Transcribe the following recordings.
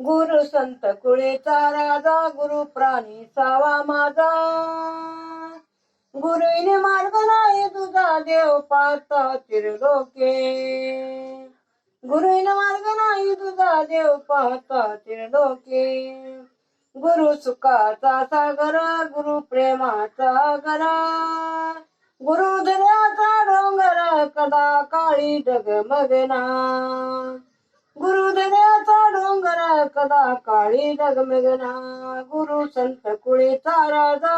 गुरु संत कुळेचा राजा गुरु प्राणी सावा माझा. गुरुने मार्ग नाही तुझा देव पाहता तिरलोके. गुरुने मार्ग नाही तुझा देव पाहता तिरलोके. गुरु सुखाचा सागर गुरु प्रेमाचा गरा गुरु धन्याचा डोंगर कदा काळी डगमगना. गुरु डोंगरा डोंगर कदा काळी दगमगना गुरु संत कुळीचा राजा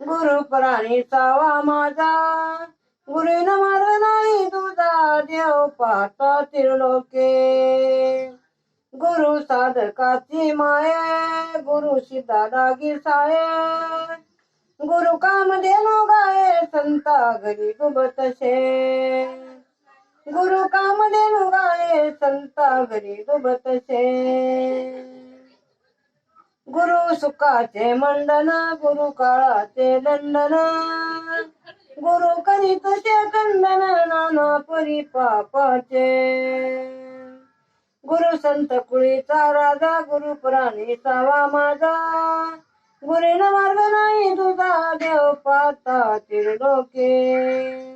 गुरु प्राणी सावा माझा गुरु मार्ग नाही तुझा देव पाहता तिरलोके. गुरु साधकाची माया गुरु सीता दागी साया गुरु काम देनो गाय संता घरी गुबतशे गुरु काम देनो गाय संता घरी डुबतसे गुरु सुखाचे मंडना गुरु काळाचे दंडना. गुरु करीत खंडन नाना परी पापाचे. गुरु संत कुळीचा राजा गुरु प्राणी सावा माझा. गुरुन मार्ग नाही तुझा देव पाहता तिरडोके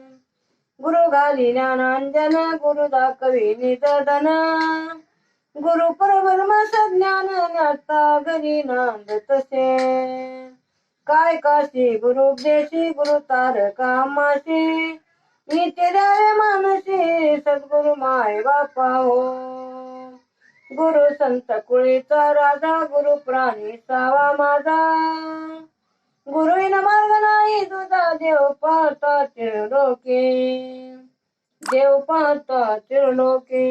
गुरु घाली ज्ञानांजन गुरु दाखवी निदन गुरु परब्रह्म ज्ञान नाता घरी नांद तसे. काय काशी गुरु देशी गुरु तारका माशी. नित्य मानसी सद्गुरु माय बापा हो. गुरु संत कुळीचा राजा गुरु प्राणी सावा माझा. गुरुईन मार्ग नाही तुझा देव पाहता तिरलोके देव पाहता तिरलोके